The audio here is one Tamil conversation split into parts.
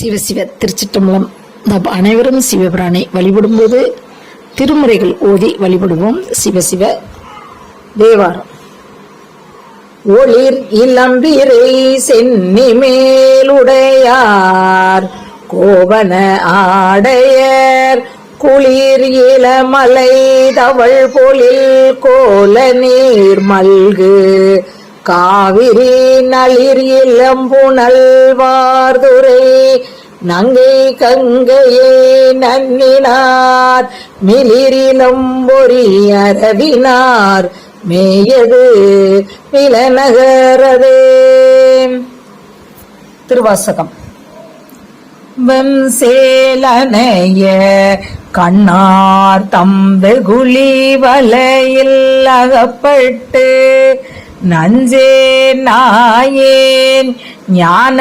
சிவசிவ திருச்சிட்டம்பலம் நாம் அனைவரும் சிவபிரானை வழிபடும்போது திருமுறைகள் ஓதி வழிபடுவோம். சிவசிவ தேவாரம். ஒளிர் இளம்பிரை சென்னி மேலுடையார் கோவன ஆடையர். குளிர் இளமலை தவள் பொழில் கோல நீர் மல்கு. காவிரி நளிர் இளம்புணல் வார்துரை நங்கை கங்கையே நன்னினார். மிளிரிலும் பொறி அரவினார் மேயது இளநகரதே திருவாசகம். வெம்சேலனைய கண்ணார் தம்பெகுழி வலையில் அகப்பட்டு நஞ்சே நாயேன் ஞான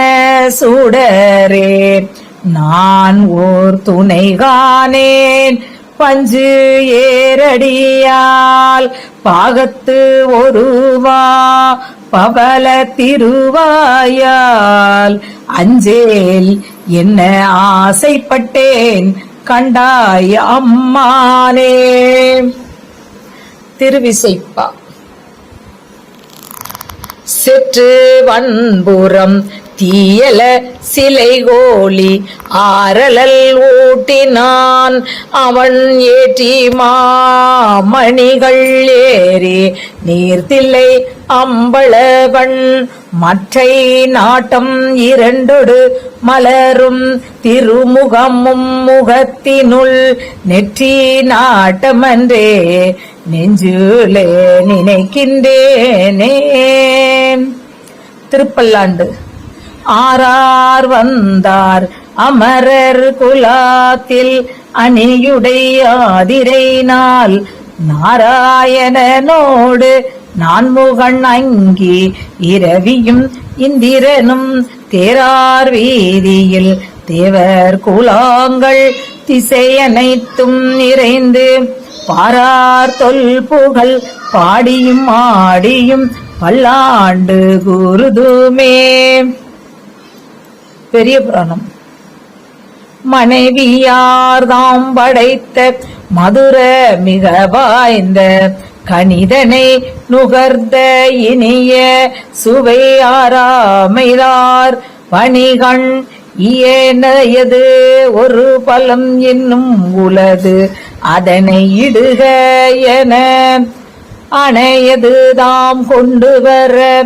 சுடரே நான் ஓர் துணை காணேன் பஞ்சு ஏரடியால் பாகத்து ஒருவா பவல திருவாயால். அஞ்சேல் என்ன ஆசைப்பட்டேன் கண்டாய் அம்மானே. திருவிசைப்பா. செற்று வன்புறம் தீயல சிலை கோழி ஆரலல் ஊட்டினான். அவன் ஏற்றி மாமணிகள் ஏறி நீர்த்தில்லை அம்பளவன் மற்றை நாட்டம் இரண்டொடு மலரும் திருமுகமும் முகத்தினுள் நெற்றி நாட்டமன்றே. நெஞ்சுளே நினைக்கின்றேனே. திருப்பல்லாண்டு. ஆரார் வந்தார் அமரர் குலாத்தில் அணியுடையாதிரை நாள். நாராயணனோடு நான்முகன் அங்கி இரவியும் இந்திரனும் தேரார் வீதியில் தேவர் குலாங்கள் திசையனைத்தும் நிறைந்து பாரார் தொல் புகழ் பாடியும் ஆடியும் பல்லாண்டு குருதுமே. பெரிய புராணம். மனைவியார் தாம் படைத்த மதுர மிக வாய்ந்த கணிதனை நுகர்ந்த இனிய சுவை ஆராமைதார் பணிகண் ஏனையது ஒரு பலம் என்னும் உலது அதனை இடுக என. அணையது தாம் கொண்டு வர?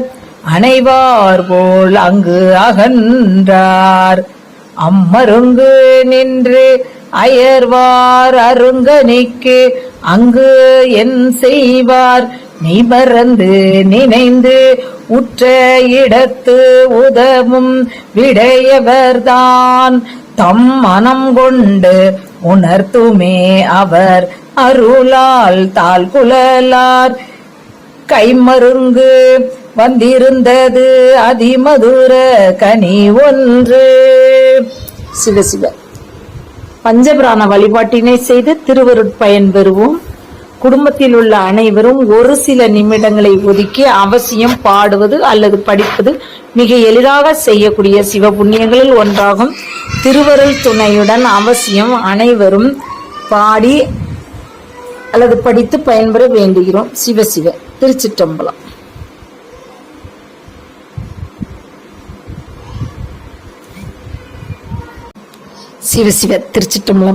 அணைவார் போல் அங்கு அகன்றார். அம்மருங்கு நின்று அயர்வார் அருங்கனிக்கு அங்கு என் செய்வார். நீ மறந்து நினைந்து உற்ற இடத்து உதவும் விடையவர்தான். தம் மனம் கொண்டு உணர்த்துமே அவர் அருளால் தால் குழலார். கைமருங்கு வந்திருந்தது அதிமதுர கனி ஒன்று. சிவசிவ. பஞ்சபிராண வழிபாட்டினை செய்து திருவருட்பயன் பெறுவோம். குடும்பத்தில் உள்ள அனைவரும் ஒரு சில நிமிடங்களை ஒதுக்கி அவசியம் பாடுவது அல்லது படிப்பது மிக எளிதாக செய்யக்கூடிய சிவ புண்ணியங்களில் ஒன்றாகும். திருவருள் துணையுடன் அவசியம் அனைவரும் பாடி அல்லது படித்து பயன்பெற வேண்டுகிறோம். சிவசிவ திருச்சிற்றம்பலம். சிவசிவ திருச்சிற்றம்பலம்.